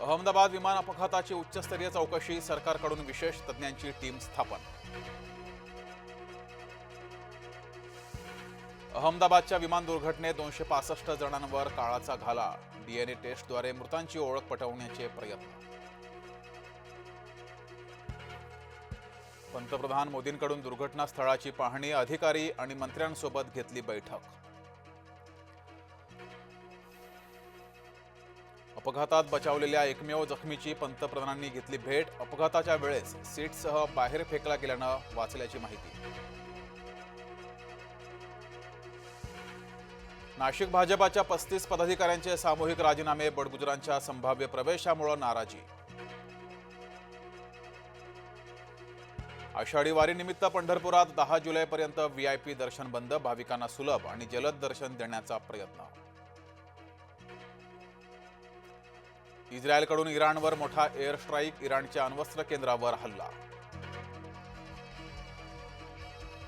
अहमदाबाद विमान अपघाताची उच्चस्तरीय चौकशी सरकारकडून विशेष तज्ज्ञांची टीम स्थापन. अहमदाबादच्या विमान दुर्घटनेत दोनशे पासष्ट जणांवर काळाचा घाला. डीएनए टेस्टद्वारे मृतांची ओळख पटवण्याचे प्रयत्न. पंतप्रधान मोदींकडून दुर्घटनास्थळाची पाहणी अधिकारी आणि मंत्र्यांसोबत घेतली बैठक. अपघातात बचावलेल्या एकमेव जखमीची पंतप्रधानांनी घेतली भेट. अपघाताच्या वेळेस सीटसह बाहेर फेकला गेल्यानं वाचल्याची माहिती. नाशिक भाजपाच्या पस्तीस पदाधिकाऱ्यांचे सामूहिक राजीनामे बडगुजरांच्या संभाव्य प्रवेशामुळे नाराजी. आषाढी वारीनिमित्त पंढरपुरात दहा जुलैपर्यंत व्हीआयपी दर्शन बंद भाविकांना सुलभ आणि जलद दर्शन देण्याचा प्रयत्न. इस्रायलकडून इराणवर मोठा एअर स्ट्राईक इराणच्या अण्वस्त्र केंद्रावर हल्ला